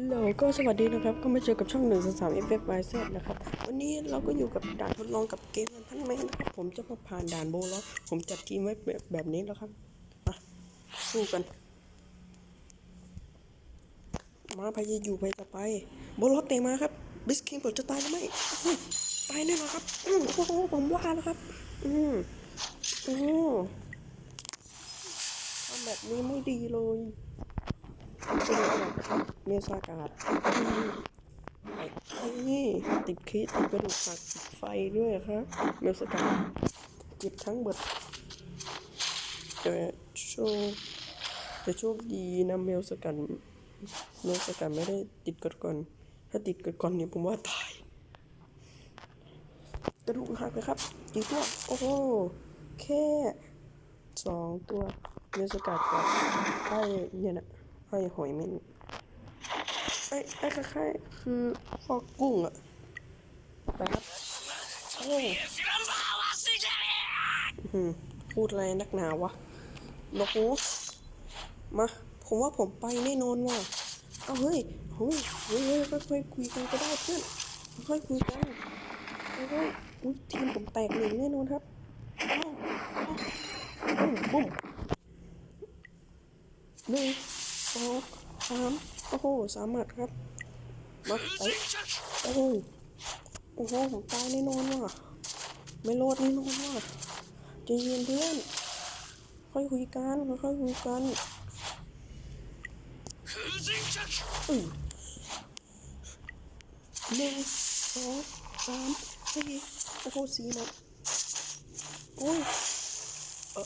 ฮัลโหลก็สวัสดีนะครับ ก็มาเจอกับช่องหนึ่งสามเอฟเอฟไวเซนะครับ วันนี้เราก็อยู่กับด่านทดลองกับเกมมันพันแมนนะครับผมจะมาผ่านด่านโบแล้ว ผมจัดทีมไว้แบบแบบนี้แล้วครับมาสู้กัน มาพยายอยู่ไปต่อไป โบล็อกเตะมาครับ บิสคิงผมจะตายหรือไม่ตายแน่นอนครับโอ้โหผมว่าแล้วครับ อืมโอ้ทำแบบนี้ไม่ดีเลย เป็นไงล่ะเมสากาดไอ้ไอ้นี่ติดคิดติดกระดูกหักติดไฟด้วยครับเมสากาดเจ็บทั้งหมดแต่โชคแต่โชคดีนะเมลสกันเมลสกันไม่ได้ติดกดก่อน ถ้าติดกดก่อนเนี่ยผมว่าตายกระดูกหักเลยครับกี่ตัวโอ้โหแค่สองตัวเนื้อสกัดกับไอ้เนี่ยนะ ไอ้หอยเม่นไอ้ไอ้คล้ายๆคือพอกกุ้งอะไปครับโอ้ยอื้อหือพูดอะไรนักหนาวะนกหูมา ผมว่าผมไปแน่นอนว่ะเอาเฮ้ยเฮ้ยเฮ้ยเฮ้ยค่อยๆคุยกันก็ได้เพื่อนค่อยๆคุยกันเฮ้ยเฮ้ยอุ๊ยทีมผมแตกหนึ่งแน่นอนครับเอ้าเอ้าบุ้มบุ้มหนึ่งส องสามโอ้โหสามหมัดครับมาไปโอ้โหโอ้โหผมตายแน่นอนว่ะไม่รอดแน่นอนว่ะใจเย็นเพื่อนค่อยคุยกันค่อยคุยกันอืมหนึ่งสองสามสี่โอ้โหสี่หมัดโอ้ยเออ